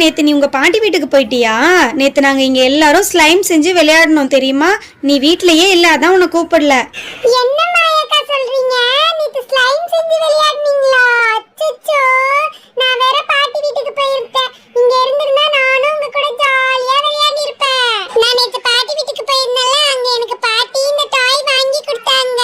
நேத்து நீ உங்க பாட்டி வீட்டுக்கு போயிட்டியா? நேத்து நாங்க இங்க எல்லாரும் ஸ்லைம் செஞ்சு விளையாடணும் தெரியுமா? நீ வீட்லயே இல்ல அதான் உன்னை கூப்பிடல. என்ன சொல்றீங்க? நேத்து ஸ்லைம் செஞ்சு அச்சச்சோ நான் வேற பாட்டி வீட்டுக்கு போயிருக்கேன் இங்க இருந்திருந்தா நானும் உங்க கூட ஜாலியா விளையாடி இருப்பேன் நான் நேத்து பாட்டி வீட்டுக்கு போயிருந்தேன்ல அங்க எனக்கு பாட்டி இந்த டாய் வாங்கி கொடுத்தாங்க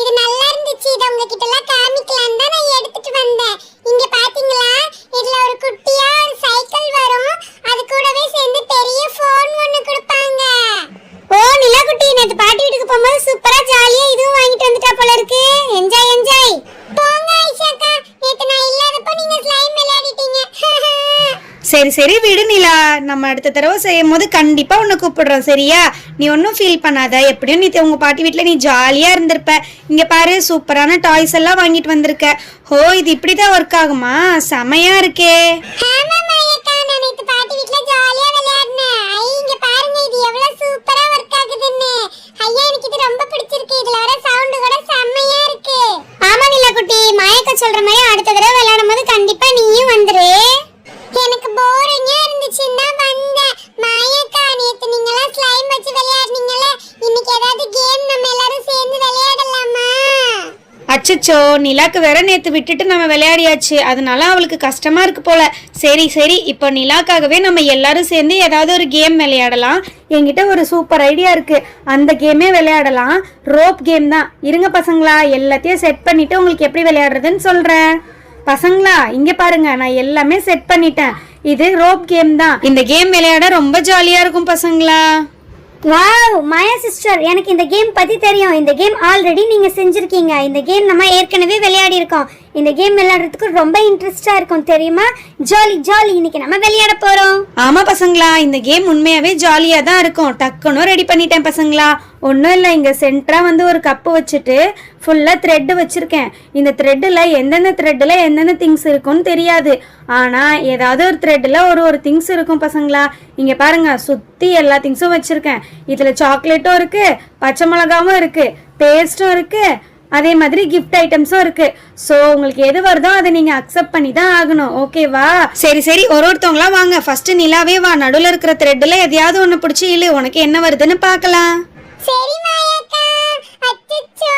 இது நல்லா இருந்துச்சு இதை உங்ககிட்ட எல்லாம் காமிக்கலாம் தான் நான் எடுத்துட்டு வந்தேன் இங்க பாத்தீங்களா இதுல ஒரு குட்டியா ஒரு சைக்கிள் வரும் அது கூடவே சேர்ந்து பெரிய ஃபோன் ஒன்னு கொடுப்பாங்க ஓ நிலாக்குட்டி நேத்து பாட்டி வீட்டுக்கு போகும்போது சூப்பரா ஜாலியா இதுவும் வாங்கிட்டு வந்துட்டா போல இருக்கு என்ஜாய் என்ஜாய் போங்க ஐஷாக்கா நேத்து நான் இல்லாதப்ப நீங்க ஸ்லைம் விளையாடிட்டீங்க சரி சரி விடு நிலா. நம்ம அடுத்த தடவை செய்யும் போது கண்டிப்பா உன்னை கூப்பிடுறோம் சரியா? நீ ஒன்றும் ஃபீல் பண்ணாத. எப்படியும் நீ உங்க பாட்டி வீட்டில் நீ ஜாலியா இருந்திருப்ப. இங்க பாரு சூப்பரான டாய்ஸ் எல்லாம் வாங்கிட்டு வந்திருக்க. ஹோ இது இப்படிதான் ஒர்க் ஆகுமா? செமையா இருக்கே. ரொம்ப பிடிச்சிருக்கு. இதுல வர பாட்டி வீட்ல ஜாலியா விளையாடினேன் ஐ இங்க பாருங்க இது எவ்வளவு சூப்பரா ஒர்க் ஆகுதுன்னு ஐயா எனக்கு இது ரொம்ப பிடிச்சிருக்கு இதுல வர சவுண்ட் கூட செம்மையா இருக்கு ஆமா நிலாக்குட்டி மாயக்கா சொல்ற மாதிரி அடுத்த தடவை விளையாடும் போது கண்டிப்பா நீயும் வந்துரு எனக்கு போரிங்கா இருந்துச்சுன்னா வந்தேன் மாயக்கா நேத்து நீங்க எல்லாம் ஸ்லைம் வச்சு விளையாடுனீங்கல்ல இன்னைக்கு ஏதாவது கேம் நம்ம எல்லாரும் சேர்ந்து விளையாடலாமா அச்சச்சோ நிலாக்கு வேற நேற்று விட்டுட்டு நம்ம விளையாடியாச்சு. அதனால அவளுக்கு கஷ்டமா இருக்கு போல. சரி சரி இப்போ நிலாக்காகவே நம்ம எல்லாரும் சேர்ந்து ஏதாவது ஒரு கேம் விளையாடலாம். என்கிட்ட ஒரு சூப்பர் ஐடியா இருக்கு. அந்த கேமே விளையாடலாம். ரோப் கேம் தான். இருங்க பசங்களா எல்லாத்தையும் செட் பண்ணிட்டு உங்களுக்கு எப்படி விளையாடுறதுன்னு சொல்றேன். பசங்களா இங்க பாருங்க நான் எல்லாமே செட் பண்ணிட்டேன். இது ரோப் கேம் தான். இந்த கேம் விளையாட ரொம்ப ஜாலியா இருக்கும் பசங்களா. வாவ் மாயா சிஸ்டர் எனக்கு இந்த கேம் பத்தி தெரியும். இந்த கேம் ஆல்ரெடி நீங்க செஞ்சிருக்கீங்க. இந்த கேம் நம்ம ஏற்கனவே விளையாடி இருக்கோம் இந்த கேம் விளையாடுறதுக்கு ரொம்ப இன்ட்ரெஸ்டா இருக்கும் தெரியுமா? Jolly jolly. இன்னைக்கு நம்ம விளையாட போறோம். ஆமா பசங்களா இந்த கேம் உண்மையாவே ஜாலியா தான் இருக்கும். டக்குன்னு ரெடி பண்ணிட்டேன் பசங்களா. ஒன்றும் இல்லை இங்கே சென்டராக வந்து ஒரு கப்பு வச்சுட்டு ஃபுல்லாக த்ரெட்டு வச்சுருக்கேன். இந்த த்ரெட்டில் எந்தெந்த த்ரெட்டில் எந்தெந்த திங்ஸ் இருக்கும்னு தெரியாது. ஆனால் ஏதாவது ஒரு த்ரெட்டில் ஒரு ஒரு திங்ஸ் இருக்கும் பசங்களா. இங்கே பாருங்கள் சுற்றி எல்லா திங்ஸும் வச்சுருக்கேன். இதில் சாக்லேட்டும் இருக்குது பச்சை மிளகாவும் இருக்குது பேஸ்ட்டும் இருக்குது அதே மாதிரி கிஃப்ட் ஐட்டம்ஸும் இருக்கு. ஸோ உங்களுக்கு எது வருதோ அதை நீங்க அக்செப்ட் பண்ணி தான் ஆகணும் ஓகேவா சரி சரி. ஒரு ஒருத்தவங்களா வாங்க. ஃபர்ஸ்ட் நிலாவே வா. நடுவில் இருக்கிற த்ரெட்டில் எதையாவது ஒன்று பிடிச்சி இல்லை உனக்கு என்ன வருதுன்னு பார்க்கலாம். சரி மாயாக்கா. அச்சச்சோ.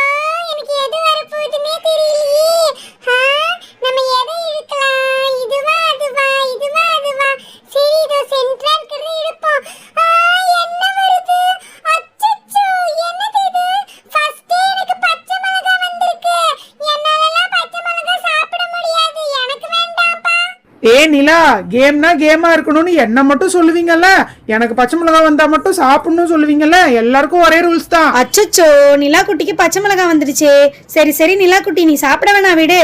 ஏ நிலா கேம்னா கேமா இருக்கணும்னு என்ன மட்டும் சொல்லுவீங்கல்ல? எனக்கு பச்சை மிளகா வந்தா மட்டும் சாப்பிடணும் சொல்லுவீங்கல்ல? எல்லாருக்கும் ஒரே ரூல்ஸ் தான். அச்சச்சோ நிலா குட்டிக்கு பச்சை மிளகாய் வந்துடுச்சே. சரி சரி நிலா குட்டி நீ சாப்பிட வேணாம் விடு.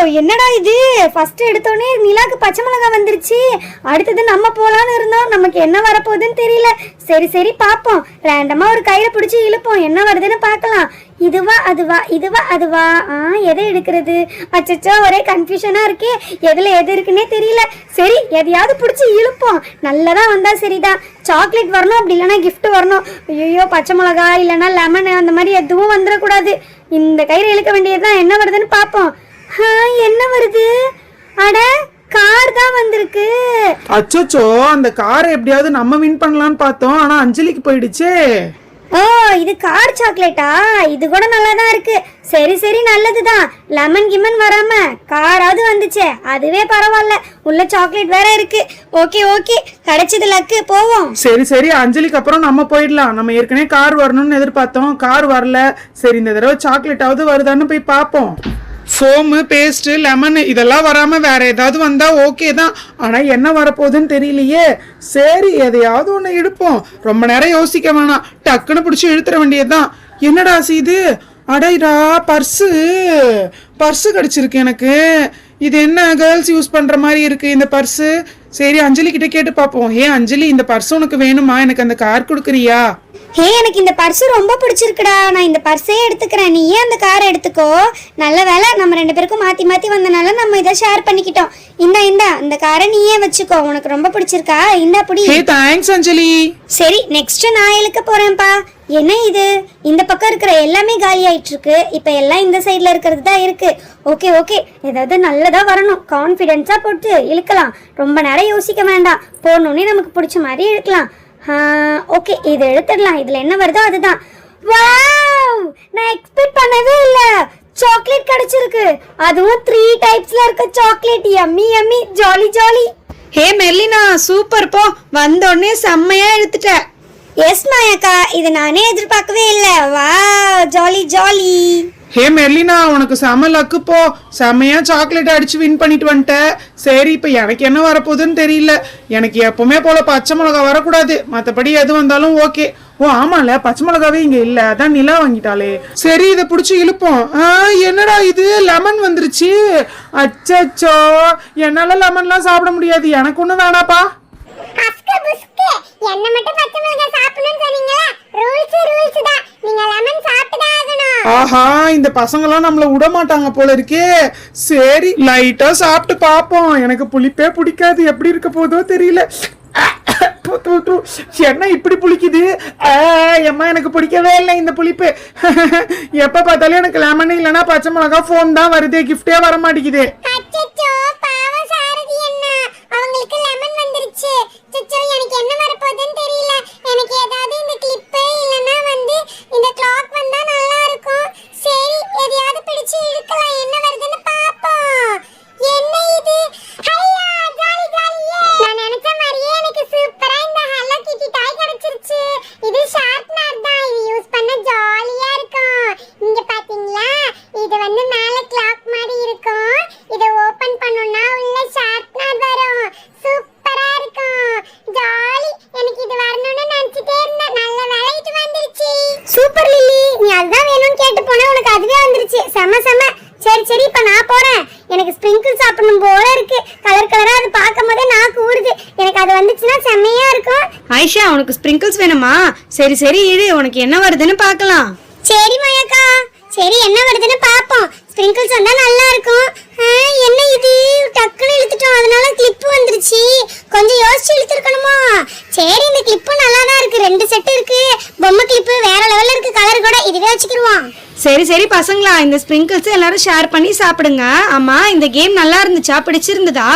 ஐயோ என்னடா இது? ஃபர்ஸ்ட் எடுத்தோடனே நிலாக்கு பச்சை மிளகாய் வந்துருச்சு. அடுத்தது நம்ம போலான்னு இருந்தோம். நமக்கு என்ன வரப்போகுதுன்னு தெரியல. சரி சரி பார்ப்போம். ரேண்டமாக ஒரு கையில பிடிச்சி இழுப்போம். என்ன வருதுன்னு பார்க்கலாம். இதுவா அதுவா இதுவா அதுவா? ஆ எதை எடுக்கிறது? அச்சச்சோ ஒரே கன்ஃபியூஷனாக இருக்கே. எதில் எது இருக்குன்னே தெரியல. சரி எதையாவது பிடிச்சி இழுப்போம். நல்லதாக வந்தால் சரிதான். சாக்லேட் வரணும் அப்படி இல்லைன்னா கிஃப்ட் வரணும். ஐயோ பச்சை மிளகா இல்லைன்னா லெமன் அந்த மாதிரி எதுவும் வந்துடக்கூடாது. இந்த கயிறு இழுக்க வேண்டியது தான் என்ன வருதுன்னு பார்ப்போம். என்ன வருது? அட கார் தான் வந்திருக்கு. அச்சோச்சோ அந்த காரை எப்படியாவது நம்ம வின் பண்ணலாம்னு பார்த்தோம் ஆனா அஞ்சலிக்கு போயிடுச்சே. ஓ இது கார் சாக்லேட்டா இது கூட நல்லா தான் இருக்கு. சரி சரி நல்லதுதான். லெமன் கிமன் வராம காராவது வந்துச்சே. அதுவே பரவாயில்ல. உள்ள சாக்லேட் வேற இருக்கு. ஓகே ஓகே கிடைச்சது லக்கு போவோம். சரி சரி. அஞ்சலிக்கு அப்புறம் நம்ம போயிடலாம். நம்ம ஏற்கனவே கார் வரணும்னு எதிர்பார்த்தோம். கார் வரல. சரி இந்த தடவை சாக்லேட்டாவது வருதான்னு போய் பார்ப்போம். ஃபோமு பேஸ்ட்டு லெமனு இதெல்லாம் வராமல் வேறு ஏதாவது வந்தால் ஓகே தான். ஆனால் என்ன வரப்போகுதுன்னு தெரியலையே. சரி எதையாவது ஒன்று எடுப்போம். ரொம்ப நேரம் யோசிக்க வேணாம். டக்குன்னு பிடிச்சி இழுத்துற வேண்டியது தான் என்னடா இது? அடைடா பர்ஸு. பர்ஸு கிடச்சிருக்கு எனக்கு. இது என்ன கேர்ள்ஸ் யூஸ் பண்ணுற மாதிரி இருக்குது இந்த பர்ஸு? சரி அஞ்சலி கிட்டே கேட்டு பார்ப்போம். ஏ அஞ்சலி இந்த பர்ஸ் உனக்கு வேணுமா? எனக்கு அந்த கார் கொடுக்குறியா? ஹே எனக்கு இந்த பர்ஸ் ரொம்ப பிடிச்சிருக்குடா. நான் இந்த பர்ஸே எடுத்துக்கிறேன். நீ ஏன் அந்த காரை எடுத்துக்கோ. நல்ல வேலை நம்ம ரெண்டு பேருக்கும் மாத்தி மாத்தி வந்தனால நம்ம இதை ஷேர் பண்ணிக்கிட்டோம். இந்தா இந்தா இந்த காரை நீயே வச்சுக்கோ. உனக்கு ரொம்ப பிடிச்சிருக்கா? இந்தா புடி. Hey thanks Anjali. சரி நெக்ஸ்ட் நான் இழுக்க போறேன்ப்பா. என்ன இது? இந்த பக்கம் இருக்கிற எல்லாமே காலி ஆயிட்டு இருக்கு இப்போ எல்லாம் இந்த சைடுல இருக்கிறது தான் இருக்கு. Okay okay. ஏதாவது நல்லதா வரணும். கான்ஃபிடென்ஸா போட்டு இழுக்கலாம். ரொம்ப நேரம் யோசிக்க வேண்டாம். போனோடனே நமக்கு பிடிச்ச மாதிரி இழுக்கலாம் ஓகே இது எடுத்துடலாம். இதுல என்ன வருதோ அதுதான். வாவ் நான் எக்ஸ்பெக்ட் பண்ணவே இல்ல. சாக்லேட் கிடைச்சிருக்கு. அதுவும் த்ரீ டைப்ஸ்ல இருக்க chocolate yummy yummy jolly jolly hey Mellina super போ. வந்தோடனே செம்மையா எடுத்துட்ட. எஸ் மாயாக்கா. இது நானே எதிர்பார்க்கவே இல்லை. வா ஜாலி ஜாலி ஹே மெர்லினா உனக்கு செம லக்கு போ. செமையா சாக்லேட் அடிச்சு வின் பண்ணிட்டு வந்துட்டேன் சரி இப்போ எனக்கு என்ன வரப்போகுதுன்னு தெரியல. எனக்கு எப்பவுமே போல பச்சை மிளகா வரக்கூடாது. மற்றபடி எது வந்தாலும் ஓகே ஓ ஆமால பச்சை மிளகாவே இங்க இல்ல. அதான் நிலா வாங்கிட்டாளே. சரி இதை பிடிச்சி இழுப்போம். ஆ, என்னடா இது? லெமன் வந்துருச்சு. அச்சச்சோ என்னால லெமன்லாம் சாப்பிட முடியாது. எனக்கு ஒன்றும் வேணாப்பா. என்ன மட்டும் பச்சை மிளகாய் சாப்பிடணும்னு சொன்னீங்களா? ரூல்ஸ் ரூல்ஸ் தான். நீங்க லெமன் ஆகணும். ஆஹா இந்த பசங்களாம் நம்மள விட மாட்டாங்க போல இருக்கே. சரி லைட்டா சாப்பிட்டு பாப்போம் எனக்கு புளிப்பே பிடிக்காது. எப்படி இருக்க போதோ தெரியல. என்ன இப்படி புளிக்குது? ஆ, எம்மா எனக்கு பிடிக்கவே இல்லை இந்த புளிப்பு. எப்ப பார்த்தாலும் எனக்கு லெமன் இல்லைன்னா பச்சை மிளகா ஃபோன் தான் வருது. கிஃப்டே வர மாட்டேங்குது இருக்கலாம். என்ன வருதுன்னு பாப்போம் என்ன இது ஹையா ஜாலி ஜாலியே நான் நினைச்ச மாதிரியே எனக்கு சூப்பரா இந்த ஹலோ கிட்டி டாய் கிடைச்சிருச்சு இது ஷார்ப்னர் தான் இது யூஸ் பண்ண ஜாலியா இருக்கும் இங்க பாத்தீங்களா இது வந்து மேல கிளாக் மாதிரி இருக்கும் இத ஓபன் பண்ணோம்னா உள்ள ஷார்ப்னர் வரும் சூப்பரா இருக்கும் ஜாலி எனக்கு இது வரணும்னு நினைச்சிட்டே இருந்தேன் நல்ல வேலை இது வந்துருச்சு சூப்பர் லில்லி நீ அதுதான் வேணும்னு கேட்டு போனா உனக்கு அதுவே வந்துருச்சு செம செம சரி சரி இப்ப நான் போறேன் எனக்கு ஸ்ப்ரிங்கிள் சாப்பிடணும் போல இருக்கு கலர் கலரா அது பார்க்கும் போதே நாக்கு ஊறுது எனக்கு அது வந்துச்சுன்னா செம்மையா இருக்கும் ஐஷா உனக்கு ஸ்ப்ரிங்கிள்ஸ் வேணுமா? சரி சரி இரு உனக்கு என்ன வருதுன்னு பார்க்கலாம். சரி மாயாக்கா. சரி என்ன வருதுன்னு பாப்போம் ஸ்ப்ரிங்கிள்ஸ் வந்தா நல்லா இருக்கும். என்ன இது? டக்குன்னு இழுத்துட்டோம். அதனால கிளிப் வந்துருச்சு. கொஞ்சம் யோசிச்சு இழுத்துருக்கணுமா? சரி இந்த கிளிப்பும் நல்லா தான் இருக்கு. ரெண்டு செட் இருக்கு. பொம்மை கிளிப்பு வேற லெவல்ல இருக்கு. கலர் கூட இதுவே வச்சுக்கிருவோம். சரி சரி பசங்களா இந்த ஸ்ப்ரிங்கிள்ஸ் எல்லாரும் ஷேர் பண்ணி சாப்பிடுங்க. ஆமா இந்த கேம் நல்லா இருந்துச்சா? பிடிச்சிருந்ததா?